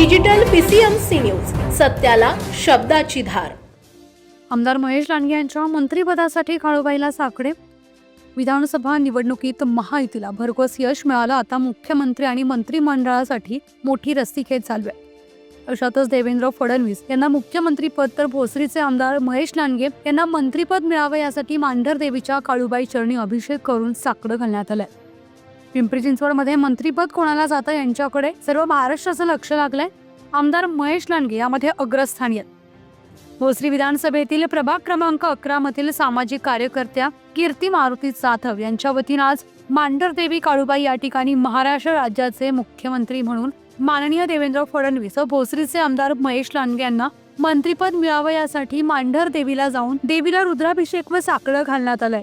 Digital PCMC news सत्याला शब्दाची धार. आमदार महेश लांडगे यांच्या मंत्रिपदासाठी काळूबाईला साकडे. विधानसभा निवडणुकीत महायुतीला भरघोस यश मिळालं. आता मुख्यमंत्री आणि मंत्रिमंडळासाठी मोठी रस्सीखेच चालू आहे. अशातच देवेंद्र फडणवीस यांना मुख्यमंत्रीपद तर भोसरीचे आमदार महेश लांडगे यांना मंत्रीपद मिळावं यासाठी मांढर देवीच्या काळूबाई चरणी अभिषेक करून साकडं घालण्यात आलंय. पिंपरी चिंचवडमध्ये मंत्रीपद कोणाला जातं यांच्याकडे सर्व महाराष्ट्राचं लक्ष लागलंय. आमदार महेश लांडगे यामध्ये अग्रस्थानी आहेत. भोसरी विधानसभेतील प्रभाग क्रमांक अकरा मधील सामाजिक कार्यकर्त्या कीर्ती मारुती जाधव यांच्या वतीनं आज मांढरदेवी काळूबाई या ठिकाणी महाराष्ट्र राज्याचे मुख्यमंत्री म्हणून माननीय देवेंद्र फडणवीस व भोसरीचे आमदार महेश लांडगे यांना मंत्रीपद मिळावं यासाठी मांढर देवीला जाऊन देवीला रुद्राभिषेक व साकडं घालण्यात आलंय.